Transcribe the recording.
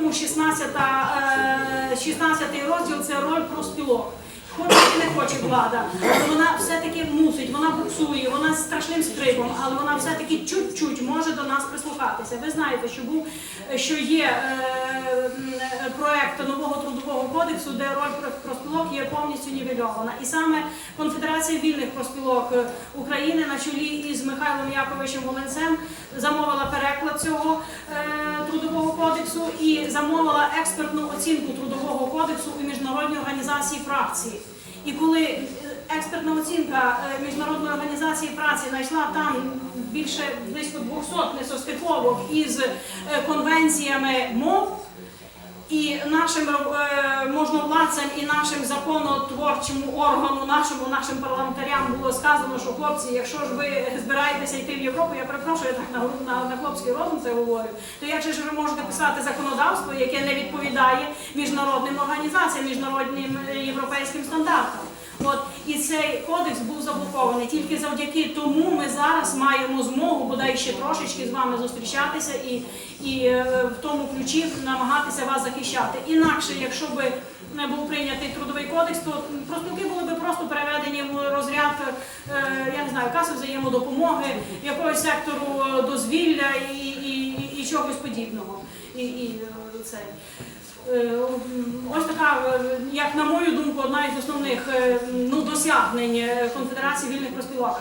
якому 16, е, 16 розділ це роль профспілок. Хоче чи не хоче влада, але вона все-таки мусить, вона буксує, вона з страшним скрипом, але вона все-таки чуть-чуть може до нас прислухатися. Ви знаєте, що був що є е, проект нового трудового кодексу, де роль про- профспілок є повністю нівельована. І саме Конфедерація вільних профспілок е, України на чолі із Михайлом Яковичем Волинцем замовила переклад цього і замовила експертну оцінку трудового кодексу у міжнародній організації праці. І коли е, експертна оцінка е, міжнародної організації праці знайшла там більше близько 200 несостиковок із е, конвенціями мов. І нашим е, можновладцям, і нашим законотворчому органу, нашому нашим парламентарям було сказано, що хлопці, якщо ж ви збираєтеся йти в Європу, я перепрошую, я так на, на, на хлопський розум це говорю, то як же ж ви можете писати законодавство, яке не відповідає міжнародним організаціям, міжнародним європейським стандартам? От і цей кодекс був заблокований. Тільки завдяки тому ми зараз маємо змогу бодай ще трошечки з вами зустрічатися і, і е, в тому ключі намагатися вас захищати. Інакше, якщо би не був прийнятий трудовий кодекс, то профспілки були би просто переведені в розряд, е, я не знаю, каси взаємодопомоги, якогось сектору е, дозвілля і, і, і, і чогось подібного. І, і це. Ось така, як на мою думку, одна із основних ну, досягнень Конфедерації вільних профспілок.